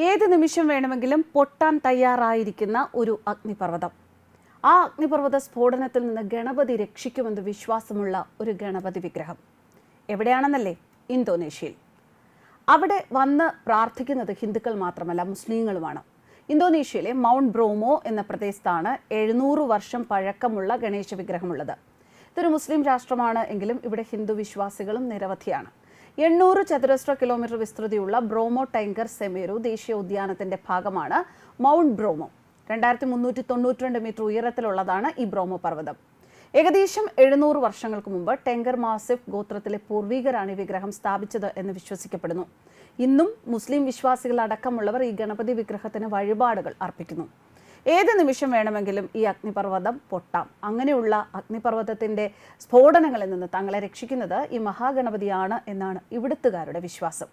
ഏത് നിമിഷം വേണമെങ്കിലും പൊട്ടാൻ തയ്യാറായിരിക്കുന്ന ഒരു അഗ്നിപർവതം. ആ അഗ്നിപർവത സ്ഫോടനത്തിൽ നിന്ന് ഗണപതി രക്ഷിക്കുമെന്ന് വിശ്വാസമുള്ള ഒരു ഗണപതി വിഗ്രഹം. എവിടെയാണെന്നല്ലേ? ഇന്തോനേഷ്യയിൽ. അവിടെ വന്ന് പ്രാർത്ഥിക്കുന്നത് ഹിന്ദുക്കൾ മാത്രമല്ല മുസ്ലിങ്ങളുമാണ്. ഇന്തോനേഷ്യയിലെ മൗണ്ട് ബ്രോമോ എന്ന പ്രദേശത്താണ് എഴുന്നൂറ് വർഷം പഴക്കമുള്ള ഗണേശ വിഗ്രഹമുള്ളത്. ഇതൊരു മുസ്ലിം രാഷ്ട്രമാണ് എങ്കിലും ഇവിടെ ഹിന്ദു വിശ്വാസികളും നിരവധിയാണ്. എണ്ണൂറ് ചതുരശ്ര കിലോമീറ്റർ വിസ്തൃതിയുള്ള ബ്രോമോ ടൈഗർ സെമേരു ദേശീയ ഉദ്യാനത്തിന്റെ ഭാഗമാണ് മൗണ്ട് ബ്രോമോ. രണ്ടായിരത്തി മുന്നൂറ്റി തൊണ്ണൂറ്റിരണ്ട് മീറ്റർ ഉയരത്തിലുള്ളതാണ് ഈ ബ്രോമോ പർവതം. ഏകദേശം എഴുന്നൂറ് വർഷങ്ങൾക്ക് മുമ്പ് ടെങ്കർ മാസിഫ് ഗോത്രത്തിലെ പൂർവികരാണ് ഈ വിഗ്രഹം സ്ഥാപിച്ചത് എന്ന് വിശ്വസിക്കപ്പെടുന്നു. ഇന്നും മുസ്ലിം വിശ്വാസികൾ അടക്കമുള്ളവർ ഈ ഗണപതി വിഗ്രഹത്തിന് വഴിപാടുകൾ അർപ്പിക്കുന്നു. ഏത് നിമിഷം വേണമെങ്കിലും ഈ അഗ്നിപർവതം പൊട്ടാം. അങ്ങനെയുള്ള അഗ്നിപർവതത്തിന്റെ സ്ഫോടനങ്ങളിൽ നിന്ന് തങ്ങളെ രക്ഷിക്കുന്നത് ഈ മഹാഗണപതിയാണ് എന്നാണ് ഇവിടുത്തുകാരുടെ വിശ്വാസം.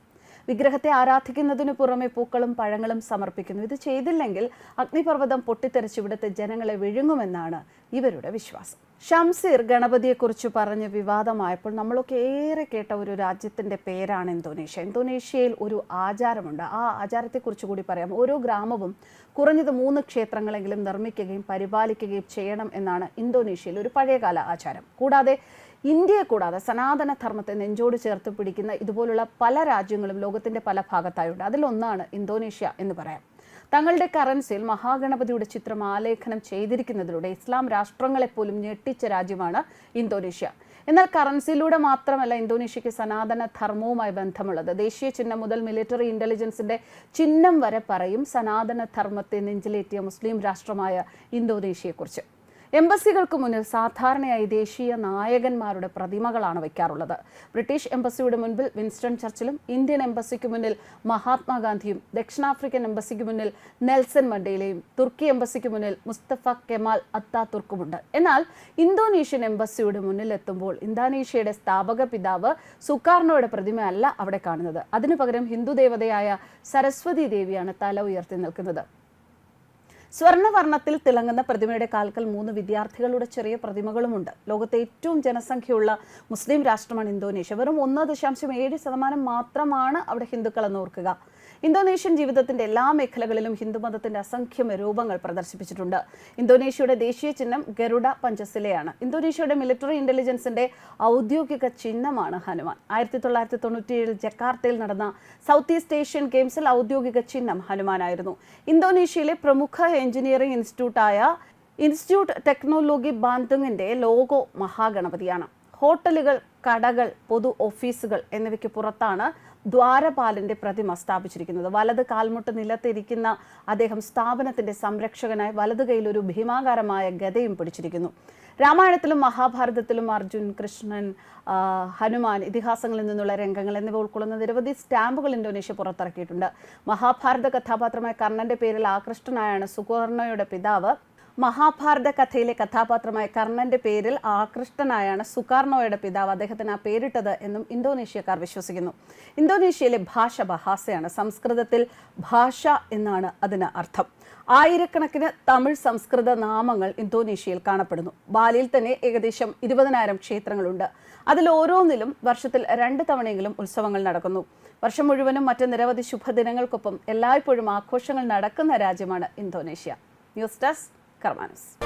വിഗ്രഹത്തെ ആരാധിക്കുന്നതിനു പുറമെ പൂക്കളും പഴങ്ങളും സമർപ്പിക്കുന്നു. ഇത് ചെയ്തില്ലെങ്കിൽ അഗ്നിപർവതം പൊട്ടിത്തെറിച്ച് ഇവിടുത്തെ ജനങ്ങളെ വിഴുങ്ങുമെന്നാണ് ഇവരുടെ വിശ്വാസം. ഷംസീർ ഗണപതിയെക്കുറിച്ച് പറഞ്ഞ് വിവാദമായപ്പോൾ നമ്മളൊക്കെ ഏറെ കേട്ട ഒരു രാജ്യത്തിന്റെ പേരാണ് ഇന്തോനേഷ്യ. ഇന്തോനേഷ്യയിൽ ഒരു ആചാരമുണ്ട്. ആ ആചാരത്തെക്കുറിച്ച് കൂടി പറയാം. ഓരോ ഗ്രാമവും കുറഞ്ഞത് മൂന്ന് ക്ഷേത്രങ്ങളെങ്കിലും നിർമ്മിക്കുകയും പരിപാലിക്കുകയും ചെയ്യണം എന്നാണ് ഇന്തോനേഷ്യയിൽ ഒരു പഴയകാല ആചാരം. കൂടാതെ ഇന്ത്യയെ കൂടാതെ സനാതന ധർമ്മത്തെ നെഞ്ചോട് ചേർത്ത് പിടിക്കുന്ന ഇതുപോലുള്ള പല രാജ്യങ്ങളും ലോകത്തിന്റെ പല ഭാഗത്തായുണ്ട്. അതിലൊന്നാണ് ഇന്തോനേഷ്യ എന്ന് പറയാം. തങ്ങളുടെ കറൻസിയിൽ മഹാഗണപതിയുടെ ചിത്രം ആലേഖനം ചെയ്തിരിക്കുന്നതിലൂടെ ഇസ്ലാം രാഷ്ട്രങ്ങളെപ്പോലും ഞെട്ടിച്ച രാജ്യമാണ് ഇന്തോനേഷ്യ. എന്നാൽ കറൻസിയിലൂടെ മാത്രമല്ല ഇന്തോനേഷ്യയ്ക്ക് സനാതന ധർമ്മവുമായി ബന്ധമുള്ളത്. ദേശീയ ചിഹ്നം മുതൽ മിലിറ്ററി ഇന്റലിജൻസിന്റെ ചിഹ്നം വരെ പറയും സനാതന ധർമ്മത്തെ നെഞ്ചിലേറ്റിയ മുസ്ലിം രാഷ്ട്രമായ ഇന്തോനേഷ്യയെക്കുറിച്ച്. എംബസികൾക്ക് മുന്നിൽ സാധാരണയായി ദേശീയ നായകന്മാരുടെ പ്രതിമകളാണ് വയ്ക്കാറുള്ളത്. ബ്രിട്ടീഷ് എംബസിയുടെ മുൻപിൽ വിൻസ്റ്റൺ ചർച്ചിലും ഇന്ത്യൻ എംബസിക്ക് മുന്നിൽ മഹാത്മാഗാന്ധിയും ദക്ഷിണാഫ്രിക്കൻ എംബസിക്ക് മുന്നിൽ നെൽസൺ മണ്ടേലയും തുർക്കി എംബസിക്ക് മുന്നിൽ മുസ്തഫ കെമാൽ അത്താതുർക്കുമുണ്ട് എന്നാൽ ഇന്തോനേഷ്യൻ എംബസിയുടെ മുന്നിൽ എത്തുമ്പോൾ ഇന്തോനേഷ്യയുടെ സ്ഥാപക പിതാവ് സുക്കാർണോയുടെ പ്രതിമയല്ല അവിടെ കാണുന്നത്. അതിനു പകരം ഹിന്ദു ദേവതയായ സരസ്വതി ദേവിയാണ് തല ഉയർത്തി നിൽക്കുന്നത്. സ്വർണവർണത്തിൽ തിളങ്ങുന്ന പ്രതിമയുടെ കാൽക്കൽ മൂന്ന് വിദ്യാർത്ഥികളുടെ ചെറിയ പ്രതിമകളുമുണ്ട്. ലോകത്തെ ഏറ്റവും ജനസംഖ്യയുള്ള മുസ്ലിം രാഷ്ട്രമാണ് ഇന്തോനേഷ്യ. വെറും ഒന്ന് ദശാംശം ഏഴ് ശതമാനം മാത്രമാണ് അവിടെ ഹിന്ദുക്കൾ എന്ന് ഓർക്കുക. ഇന്തോനേഷ്യൻ ജീവിതത്തിന്റെ എല്ലാ മേഖലകളിലും ഹിന്ദുമതത്തിന്റെ അസംഖ്യം രൂപങ്ങൾ പ്രദർശിപ്പിച്ചിട്ടുണ്ട്. ഇന്തോനേഷ്യയുടെ ദേശീയ ചിഹ്നം ഗരുഡ പഞ്ചസിലയാണ്. ഇന്തോനേഷ്യയുടെ മിലിറ്ററി ഇന്റലിജൻസിന്റെ ഔദ്യോഗിക ചിഹ്നമാണ് ഹനുമാൻ. ആയിരത്തി തൊള്ളായിരത്തി തൊണ്ണൂറ്റിയേഴിൽ ജക്കാർത്തയിൽ നടന്ന സൗത്ത് ഈസ്റ്റ് ഏഷ്യൻ ഗെയിംസിൽ ഔദ്യോഗിക ചിഹ്നം ഹനുമാനായിരുന്നു. ഇന്തോനേഷ്യയിലെ പ്രമുഖ എഞ്ചിനീയറിംഗ് ഇൻസ്റ്റിറ്റ്യൂട്ടായ ഇൻസ്റ്റിറ്റ്യൂട്ട് ടെക്നോളജി ബാന്തുങ്ങിന്റെ ലോഗോ മഹാഗണപതിയാണ്. ഹോട്ടലുകൾ കടകൾ പൊതു ഓഫീസുകൾ എന്നിവയ്ക്ക് പുറത്താണ് ദ്വാരപാലന്റെ പ്രതിമ സ്ഥാപിച്ചിരിക്കുന്നത്. വലത് കാൽമുട്ട് നിലത്തിരിക്കുന്ന അദ്ദേഹം സ്ഥാപനത്തിന്റെ സംരക്ഷകനായി വലതു കൈയിൽ ഒരു ഭീമാകാരമായ ഗതയും പിടിച്ചിരിക്കുന്നു. രാമായണത്തിലും മഹാഭാരതത്തിലും അർജുൻ കൃഷ്ണൻ ഹനുമാൻ ഇതിഹാസങ്ങളിൽ നിന്നുള്ള രംഗങ്ങൾ എന്നിവ ഉൾക്കൊള്ളുന്ന നിരവധി സ്റ്റാമ്പുകൾ ഇന്തോനേഷ്യ പുറത്തിറക്കിയിട്ടുണ്ട്. മഹാഭാരത കഥാപാത്രമായ കർണന്റെ പേരിൽ ആകൃഷ്ടനായാണ് സുകർണയുടെ പിതാവ് മഹാഭാരത കഥയിലെ കഥാപാത്രമായ കർണന്റെ പേരിൽ ആകൃഷ്ടനായാണ് സുകാർണോയുടെ പിതാവ്. അദ്ദേഹത്തിന് ആ പേരിട്ടത് എന്നും ഇന്തോനേഷ്യക്കാർ വിശ്വസിക്കുന്നു. ഇന്തോനേഷ്യയിലെ ഭാഷ ബഹാസയാണ്. സംസ്കൃതത്തിൽ ഭാഷ എന്നാണ് അതിന് അർത്ഥം. ആയിരക്കണക്കിന് തമിഴ് സംസ്കൃത നാമങ്ങൾ ഇന്തോനേഷ്യയിൽ കാണപ്പെടുന്നു. ബാലിയിൽ തന്നെ ഏകദേശം ഇരുപതിനായിരം ക്ഷേത്രങ്ങളുണ്ട്. അതിൽ ഓരോന്നിലും വർഷത്തിൽ രണ്ട് തവണയെങ്കിലും ഉത്സവങ്ങൾ നടക്കുന്നു. വർഷം മുഴുവനും മറ്റ് നിരവധി ശുഭദിനങ്ങൾക്കൊപ്പം എല്ലായ്പ്പോഴും ആഘോഷങ്ങൾ നടക്കുന്ന രാജ്യമാണ് ഇന്തോനേഷ്യ. News desk Karamanız.